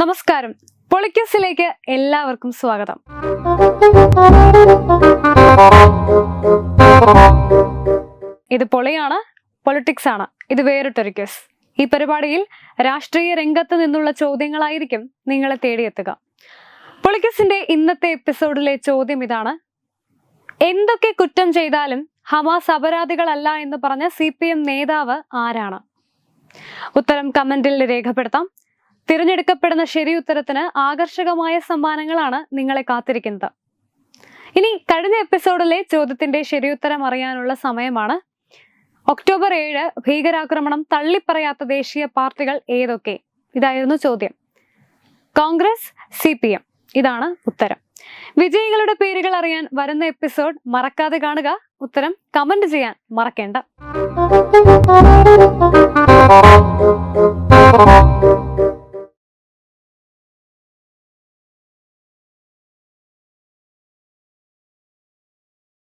നമസ്കാരം. പൊളിക്കസിലേക്ക് എല്ലാവർക്കും സ്വാഗതം. ഇത് പൊളിയാണ് പൊളിറ്റിക്സ് ആണ്. ഇത് വേറിട്ടൊരു കേസ്. ഈ പരിപാടിയിൽ രാഷ്ട്രീയ രംഗത്ത് നിന്നുള്ള ചോദ്യങ്ങളായിരിക്കും നിങ്ങളെ തേടിയെത്തുക. പൊളിക്കസിന്റെ ഇന്നത്തെ എപ്പിസോഡിലെ ചോദ്യം ഇതാണ്. എന്തൊക്കെ കുറ്റം ചെയ്താലും ഹമാസ് അപരാധികളല്ല എന്ന് പറഞ്ഞ സി നേതാവ് ആരാണ്? ഉത്തരം കമന്റിൽ രേഖപ്പെടുത്താം. തിരഞ്ഞെടുക്കപ്പെടുന്ന ശരി ഉത്തരത്തിന് ആകർഷകമായ സമ്മാനങ്ങളാണ് നിങ്ങളെ കാത്തിരിക്കുന്നത്. ഇനി കഴിഞ്ഞ എപ്പിസോഡിലെ ചോദ്യത്തിന്റെ ശരിയുത്തരം അറിയാനുള്ള സമയമാണ്. ഒക്ടോബർ ഏഴ് ഭീകരാക്രമണം തള്ളിപ്പറയാത്ത ദേശീയ പാർട്ടികൾ ഏതൊക്കെ? ഇതായിരുന്നു ചോദ്യം. കോൺഗ്രസ് സി പി എം ഇതാണ് ഉത്തരം. വിജയികളുടെ പേരുകൾ അറിയാൻ വരുന്ന എപ്പിസോഡ് മറക്കാതെ കാണുക. ഉത്തരം കമന്റ് ചെയ്യാൻ മറക്കേണ്ട.